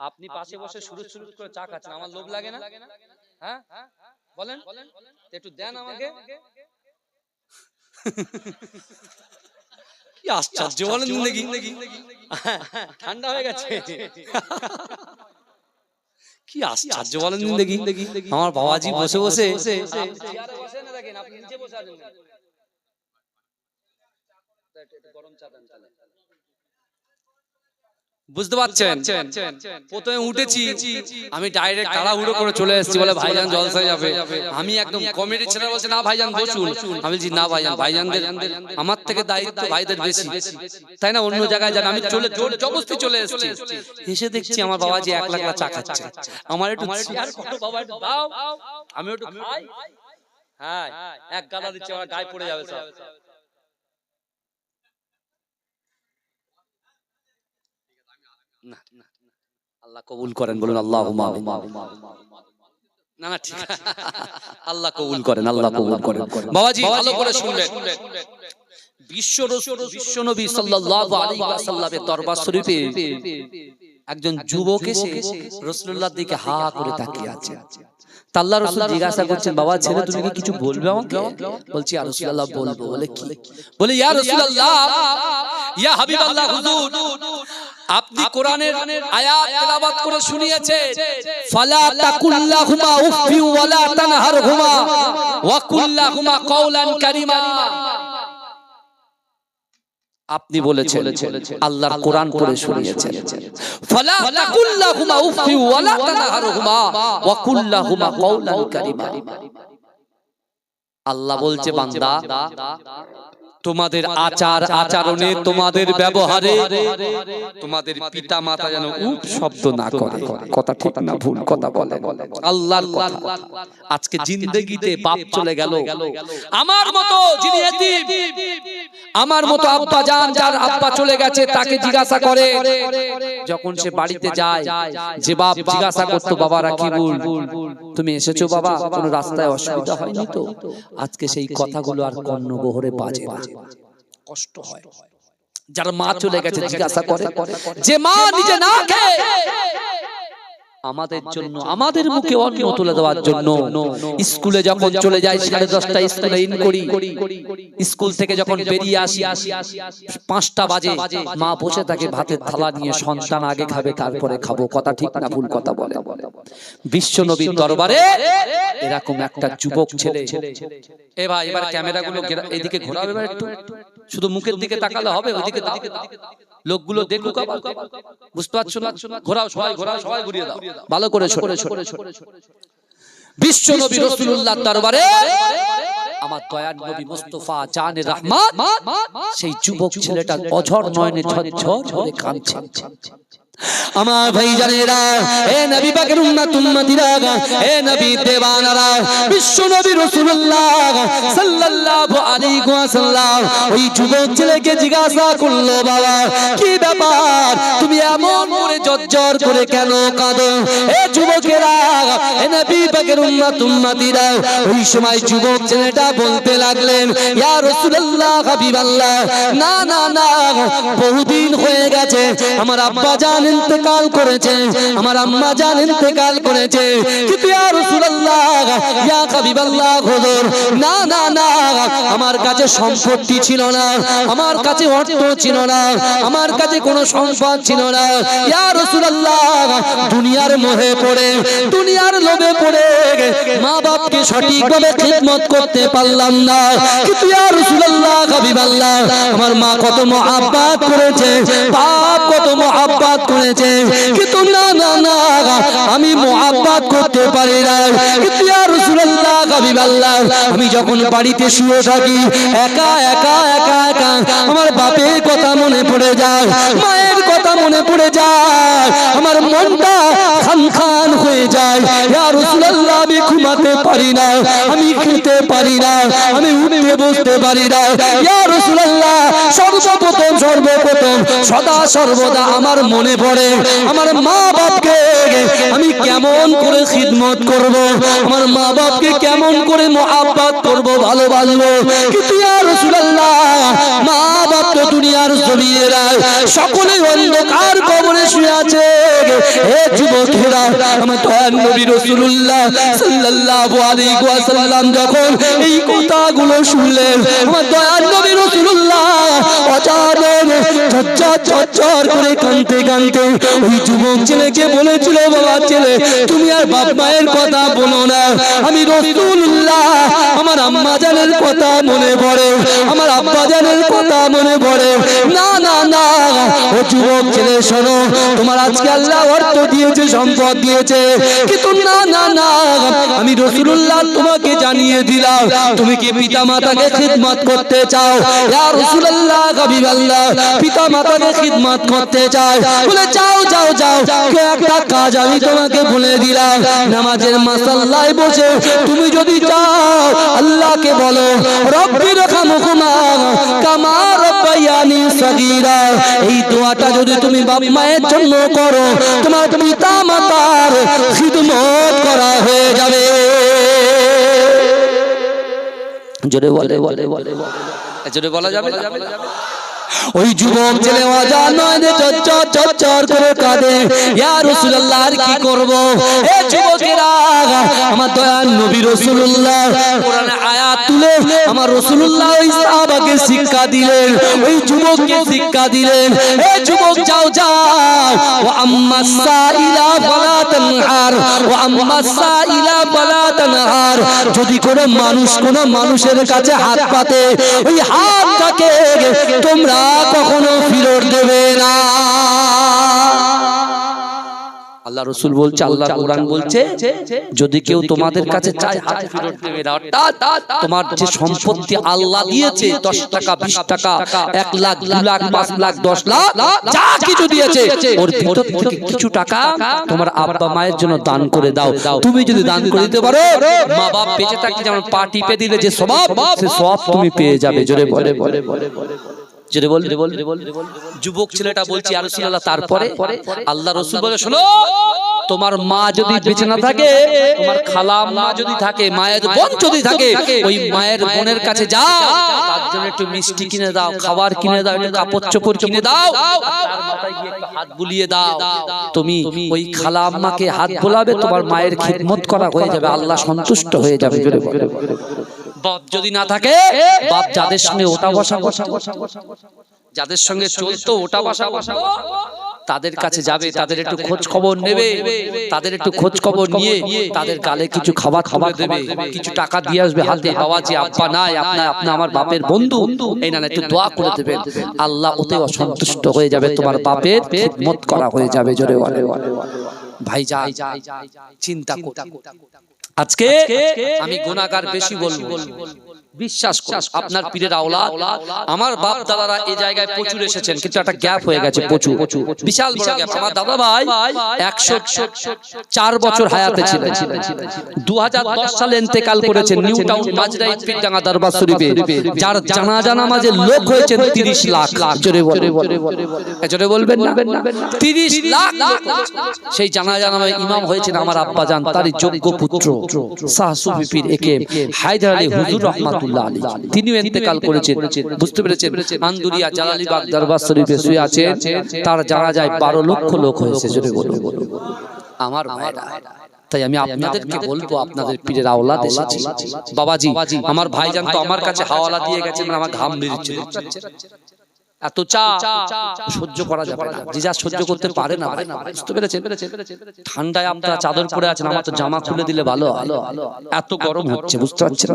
আপনি পাশে বসে শুরু শুরু করে চা খাচ্ছেন আমার লোভ লাগে না? হ্যাঁ? বলেন? একটু দেন আমাকে। কি আশ্চর্য বলেন ঠান্ডা হয়ে গেছে। কি আশ্চর্য বলেন দেখি। আমার বাবাজি বসে বসে। আপনি বসে না দেখেন আপনি নিচে বসে আছেন। গরম চা দেন। বুঝতে পারছেন? প্রথমে উঠেছি আমি ডাইরেক্ট তাড়াহুড়ো করে চলে এসেছি বলে ভাইজান জলসায় যাবে। আমি একদম কমেডি ছেলে বলছে না ভাইজান বসুন। আমি বলছি না ভাইজান ভাইজানদের আমার থেকে দায়িত্ব ভাইদের বেশি। তাই না? অন্য জায়গায় যান আমি চলে জোর জবরদস্তি চলে এসেছি। এসে দেখছি আমার বাবাজি এক লাখ চা খাচ্ছে আমার একটু বাবা আমি একটু খাই। হ্যাঁ এক গালা দিচ্ছে আমার গায়ে পড়ে যাবে সব। না আল্লাহ কবুল করেন বলুন আল্লাহ না না ঠিক আল্লাহ কবুল করেন আল্লাহ কবুল করেন। বাবাজি ভালো করে শুনবেন বিশ্ব বিশ্ব সাল্লাল্লাহু আলাইহি ওয়াসাল্লামের দরবার শরীফে একজন যুবক এসে রাসূলুল্লাহর দিকে হা করে তাকিয়ে আছে। আল্লাহ রাসূল জিজ্ঞাসা করছেন বাবা ছেলে তুমি কি কিছু বলবে আমাকে? বলছি ইয়া রাসূলুল্লাহ বলব বলে কি? বলে ইয়া রাসূলুল্লাহ ইয়া হাবিবাল্লাহ হুজুর আপনি কোরআনের আয়াত তেলাওয়াত করে শুনিয়েছে ফালা তাকুল্লাহুমা উফি ওয়ালা তানহারহুমা। ওয়া কুল্লাহুমা কওলান কারীমা। আপনি বলেছেন আল্লাহর কোরআন পড়ে শুনিয়েছেন। ফালা তাকুল্লাহুমা উফি ওয়ালা তানহারহুমা। ওয়া কুল্লাহুমা কওলান কারীমা। আল্লাহ বলছে বান্দা তোমাদের আচার আচরণে তোমাদের ব্যবহারে তোমাদের পিতা মাতা যেন উপ শব্দ না করে। কথা ঠিক না ভুল কথা বলে আল্লাহর কথা। আজকে জিন্দগিতে বাপ চলে গেল। আমার মতো যিনি এতিম আমার মতো আব্বা জান যার আব্বা চলে গেছে তাকে জিজ্ঞাসা করে। যখন সে বাড়িতে যায় যে বাপ জিজ্ঞাসা করতো বাবারা কি বল তুমি এসেছ বাবা কোনো রাস্তায় অসুবিধা হয়নি তো? আজকে সেই কথাগুলো আর কর্ণগহরে বাজে না। কষ্ট হয়। যার মা চলে গেছে জিজ্ঞাসা করে। যে মা নিজে না খেয়ে আমাদের জন্য আমাদের মুখে অন্ন তুলে দেওয়ার জন্য। স্কুলে যখন চলে যায় সাড়ে দশটা স্কুলে ইন করি। স্কুল থেকে যখন বেরিয়ে আসি পাঁচটা বাজে মা বসে থাকে ভাতের থালা নিয়ে সন্তান আগে খাবে তারপরে খাব। কথা ঠিক না ভুল কথা বলে। বিশ্ব নবীর দরবারে এরকম একটা যুবক ছেলে। এ ভাই এবার ক্যামেরাগুলো এদিকে ঘোরাবে একটু শুধু মুখের দিকে তাকালে হবে ওইদিকে। লোকগুলো দেখুক বুঝতে পারছ না? ঘোরাও সবাই ঘোরাও সবাই ঘুরিয়ে দাও। ভালো করে ছোট। বিশ্ব নবী রসুল্লাহ দরবারে আমার দয়ার নবী মুস্তফা জানে রহমান সেই যুবক ছেলেটা অঝর নয়নে ঝরঝর করে কাঁদছে। আমার ভাই জানেরা হে নবী পাকের উম্মত উম্মতিরা হে নবী দেওয়ানারা, বিশ্ব নবী রাসূলুল্লাহ সাল্লাল্লাহু আলাইহি ওয়াসাল্লাম, ওই যুবক ছেলেকে জিজ্ঞাসা করল, বাবা, কি ব্যাপার? তুমি এমন করে জর্জর করে কেন কাঁদো? হে যুবকেরা হে নবী পাকের উম্মত উম্মতিরা, ওই সময় যুবক ছেলেটা বলতে লাগলেন, ইয়া রাসূলুল্লাহ হাবিবাল্লাহ, না না না, বহুদিন হয়ে গেছে, আমার আব্বা জান ইন্তেকাল করেছে, আমার আম্মা জান ইন্তেকাল করেছে। কিন্তু ইয়া রাসূলুল্লাহ, ইয়া হাবিবাল্লাহ, হুজুর, না না না, আমার কাছে সম্পত্তি ছিল না, আমার কাছে অর্থ ছিল না, আমার কাছে কোনো সম্পদ ছিল না। ইয়া রাসূলুল্লাহ, দুনিয়ার মোহে পড়ে, দুনিয়ার লোভে পড়ে মা বাপকে সঠিকভাবে খিদমত করতে পারলাম না। কিন্তু ইয়া রাসূলুল্লাহ, হাবিবাল্লাহ, আমার মা কত মহাব্বত করেছে, বাপ কত মহাব্বত করেছে। কিন্তু না না না আমি মহাব্বত করতে পারি আমি যখন বাড়িতে শুয়ে থাকি, একা একা একা একা, আমার বাপের কথা মনে পড়ে যায়, মায়ের কথা মনে পড়ে যায়, আমার মনটা খান খান হয়ে যায়। রাসূলুল্লাহ, আমি ঘুমাতে পারি না, আমি খেতে পারি না, আমি উঠতে বসতে পারি না। রাসূলুল্লাহ, সর্বপ্রথম সর্বপ্রথম, সদা, সর্বদা আমার মনে পড়ে, আমার মা বাপকে আমি কেমন করে খিদমত করব। আমার মা বাপকে কেমন করে মহাব্বত করব ভালোবাসবো। কিন্তু ইয়া রাসূলুল্লাহ মা বাপ তো দুনিয়ার জমিয়েরা সকলে অন্ধকার কবরে শুয়ে আছে। হে যুবকেরা আমার দয়াল নবী রাসূলুল্লাহ সাল্লাল্লাহু আলাইহি ওয়াসাল্লাম যখন এই কথাগুলো শুনলেন আমার দয়াল নবী রাসূলুল্লাহ ঝরঝর ঝরঝর করে তুমি না। আমি রসুল্লাহ না না আমি রসুল্লাহ তোমাকে জানিয়ে দিলাম, তুমি কি পিতা মাতাকে খিদমত করতে চাও? হাবিবাল্লাহ পিতা মাতাকে খিদমত করতে চাও বলে যাও যাও যাও একটা কাজ আমি তোমাকে বলে দিলাম নামাজের মাসাল্লায় বসে তুমি যদি চাও আল্লাহকে বলো রব্বির খামুকুমা কামা রব্বায়ানি সগীরা এই দোয়াটা যদি তুমি বাপ মায়ের জন্য করো তোমার পিতা মাতার খিদমত করা হয়ে যাবে জোরে বলে বলে বলে জোরে বলা যাবে ওই যুবক ছেলে করে কাঁদে। রাসূলুল্লাহ, আর কি করব? আমার দয়াল নবী আয়াত তুলে আমার সাহাবাকে শিক্ষা দিলেন, ওই যুবককে শিক্ষা দিলেন। এ যুবক, যাও যাও। ও যদি কোনো মানুষ কোনো মানুষের কাছে হাত পাতে, ওই হাতটাকে তোমরা কখনো ফিরত দেবে না। আল্লাহ রসুল বলছে, আল্লাহ কোরআন বলছে, যদি কেউ তোমাদের কাছে চায় ফেরত তোমার যে সম্পত্তি আল্লাহ দিয়েছে, দশ টাকা, বিশ টাকা, এক লাখ, দু লাখ, পাঁচ লাখ, দশ লাখ, যা কিছু দিয়েছে কিছু টাকা তোমার আব্বা মায়ের জন্য দান করে দাও। তুমি যদি দান করে দিতে পারো, মা বাপ বেঁচে থাকতে যেমন পা টিপে দিলে যে স্বভাব, সে সব তুমি পেয়ে যাবে, জোরে বলে বলে বলে বলে। জোরে বল যুবক ছেলেটা বলছি আর রাসূলুল্লাহ তারপরে? আল্লাহ রসুল বলে শোনো তোমার মা যদি বেঁচে না থাকে তোমার খালা মা যদি থাকে মায়ের বোন যদি থাকে ওই মায়ের বোনের কাছে যাও তার জন্য একটু মিষ্টি কিনে দাও খাবার কিনে দাও একটু কাপড় চোপড় কিনে দাও হাত বুলিয়ে দাও তুমি ওই খালা আম্মাকে হাত বোলাবে তোমার মায়ের খিদমত করা হয়ে যাবে আল্লাহ সন্তুষ্ট হয়ে যাবে বাপ যদি না থাকে বাপ যাদের সঙ্গে ওটা বসা বসা যাদের সঙ্গে চলতো ওটা বসা বসা তাদের কাছে যাবে তাদের একটু খোঁজ খবর নেবে তাদের একটু খোঁজ খবর নিয়ে তাদের গালে কিছু খাবার খাবার দেবে কিছু টাকা দিয়ে আসবে হাতে বাবা যে আব্বা নাই আপনার আপনি আমার বাপের বন্ধু এই না একটু দোয়া করে দেবেন আল্লাহ ওতে অসন্তুষ্ট হয়ে যাবে তোমার বাপের মত করা হয়ে যাবে জোরে ভাই যাই চিন্তা আজকে আমি গুণাগার বেশি বলব। বিশ্বাস আপনার পীরের আওলাদ আমার বাপ দাদারা এই জায়গায় প্রচুর এসেছেন কিন্তু একটা গ্যাপ হয়ে গেছে প্রচুর। বিশাল বড় গ্যাপ। আমার দাদা ভাই একশো চার বছর হায়াতে ছিলেন। দু সালে ইন্তেকাল করেছেন নিউ টাউন মাজরাই পীরডাঙ্গা দরবার শরীফে। যার জানাজা নামাজে লোক হয়েছে তিরিশ লাখ। জোরে বলে জোরে বলবেন না। তিরিশ লাখ। লোক সেই জানাজা নামে ইমাম হয়েছেন আমার আব্বা জান তারই যোগ্য পুত্র। শাহ সুফি পীর একে হায়দার আলী হুজুর রহমাতুল্লাহ আলী তিনিও ইন্তেকাল করেছেন বুঝতে পেরেছেন আন্দুরিয়া জালালিবাগ দরবার শরীফে শুয়ে আছেন তার জানা যায় বারো লক্ষ লোক হয়েছে জোরে আমার ভাইরা তাই আমি আপনাদেরকে বলব আপনাদের পীরের আওলাদ এসেছি বাবাজি আমার ভাইজান তো আমার কাছে হাওয়ালা দিয়ে গেছে মানে আমার ঘাম বেরিয়েছে এত চা সহ্য করা যাবে না। যে যা সহ্য করতে পারে না বুঝতে পেরেছেন? ঠান্ডায় আপনারা চাদর পরে আছেন আমার তো জামা খুলে দিলে ভালো। এত গরম হচ্ছে বুঝতে পারছেন